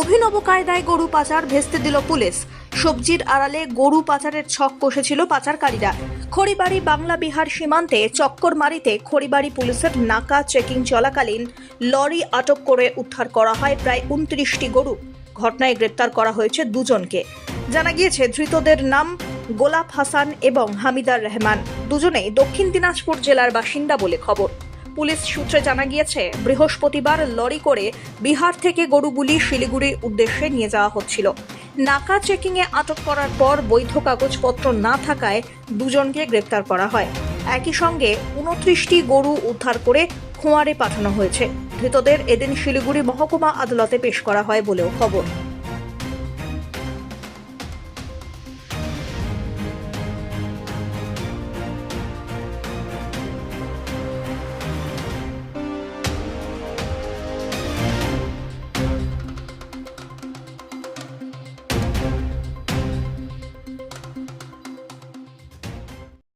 অভিনব কায়দায় গরু পাচার ভেস্তে দিল পুলিশ। সবজির আড়ালে গরু পাচারের ছক কষেছিল পাচারকারীরা। খড়িবাড়ি বাংলা বিহার সীমান্তে চক্কর মারিতে খড়িবাড়ি পুলিশের নাকা চেকিং চলাকালীন লরি আটক করে উদ্ধার করা হয় প্রায় উনত্রিশটি গরু। ঘটনায় গ্রেপ্তার করা হয়েছে দুজনকে। জানা গিয়েছে, ধৃতদের নাম গোলাপ হাসান এবং হামিদার রহমান। দুজনেই দক্ষিণ দিনাজপুর জেলার বাসিন্দা বলে খবর। পুলিশ সূত্রে জানা গিয়েছে, বৃহস্পতিবার লরি করে বিহার থেকে গরুগুলি শিলিগুড়ির উদ্দেশ্যে নিয়ে যাওয়া হচ্ছিল। নাকা চেকিংয়ে আটক করার পর বৈধ কাগজপত্র না থাকায় দুজনকে গ্রেপ্তার করা হয়। একই সঙ্গে উনত্রিশটি গরু উদ্ধার করে খোঁয়ারে পাঠানো হয়েছে। ধৃতদের এদিন শিলিগুড়ি মহকুমা আদালতে পেশ করা হয় বলেও খবর।